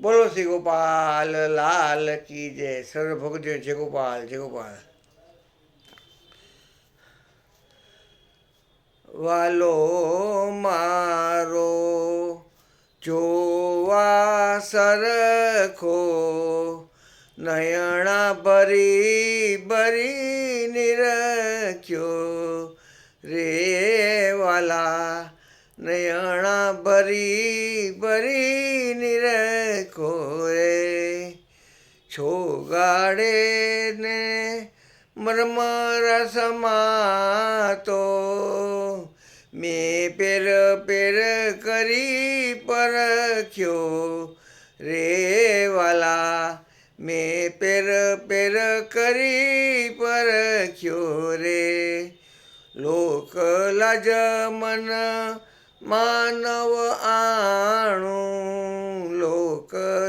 બોલો શ્રી ગોપાલ, લાલ કી જય સર્વ ભગત જય ગોપાલ જય ગોપાલ. વાલો મારો, જોવા સરખો, નયણા ભરી ભરી નિરખ્યો. રે વાલા, નયણા ભરી ભરી નિરખો રે છોગાડે ને મરમર સમાતો. મેં પેર પેર કરી પરખ્યો રે વાલા. મેં પેર પેર કરી પરખ્યો રે. લોક લાજ મન માનવ આણું.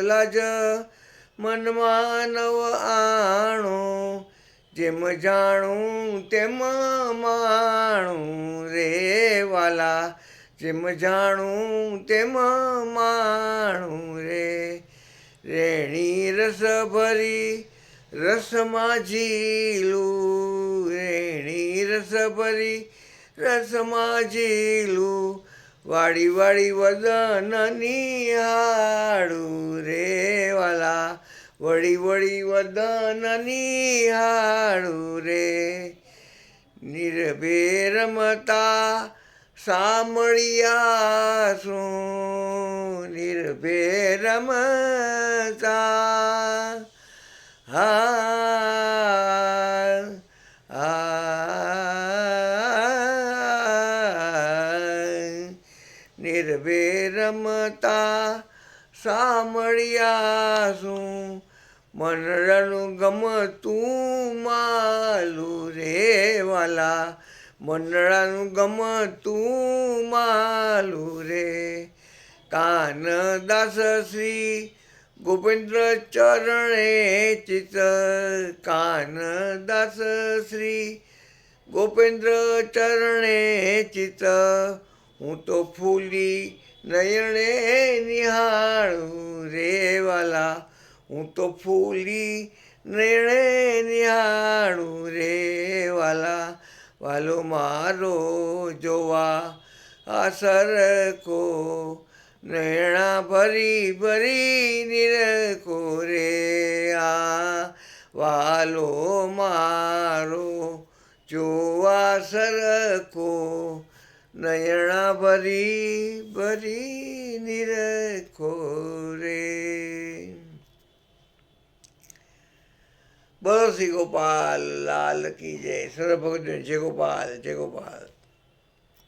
લાજ મનમાં નવ આણું, જેમ જાણું તેમ માણું રે વાલા, જેમ જાણું તેમ માણું રે. રેણી રસ ભરી રસમાં જીલું રેણી રસ ભરી રસમાં ઝીલું वाडी वाडी वदन निहाळू रे वाला. वडी वडी वदन निहाळू रे. निर्भेरमता सामळिया सो निर्भेरमता हा નિર્ભે રમતા સામળિયા શું મનડાનું ગમતું માલું રે વાલા મનડાનું ગમતું માલું રે કાન દાસ શ્રી ગોવિંદ્ર ચરણે ચિત કાન દાસ શ્રી ગોપેન્દ્ર ચરણે ચિત હું તો ફૂલી નયણે નિહાળું રે વાલા. હું તો ફૂલી નયણે નિહાળું રે વાલા. વાલો મારો જોવા આ કો. નયણા ભરી ભરી નિરકો રે આ. વાલો મારો જોવા સરખો નયણા ભરી ભરી નિરખો રે બોલો શ્રી ગોપાલ, લાલ કી જય. સર્વ ભગત જય ગોપાલ જય ગોપાલ.